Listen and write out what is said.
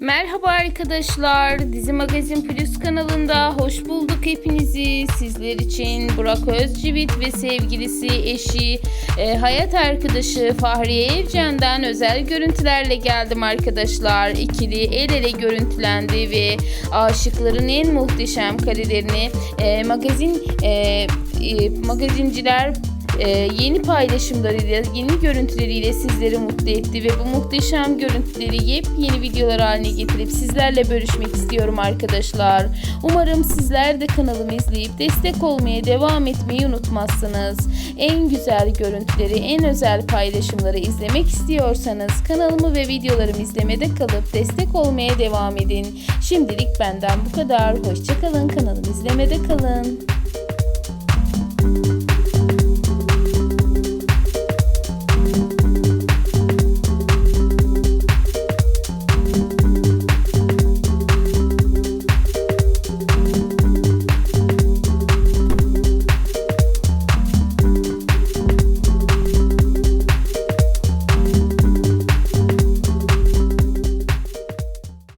Merhaba arkadaşlar. Dizi Magazin Plus kanalında hoş bulduk hepinizi. Sizler için Burak Özcivit ve sevgilisi, eşi, e, hayat arkadaşı Fahriye Evcen'den özel görüntülerle geldim arkadaşlar. İkili el ele görüntülendi ve aşıkların en muhteşem karelerini e, magazin e, e, magazinciler ee, yeni paylaşımlarıyla, yeni görüntüleriyle sizleri mutlu etti ve bu muhteşem görüntüleri yepyeni videolar haline getirip sizlerle bölüşmek istiyorum arkadaşlar. Umarım sizler de kanalımı izleyip destek olmaya devam etmeyi unutmazsınız. En güzel görüntüleri, en özel paylaşımları izlemek istiyorsanız kanalımı ve videolarımı izlemede kalıp destek olmaya devam edin. Şimdilik benden bu kadar. Hoşçakalın kanalımı izlemede kalın.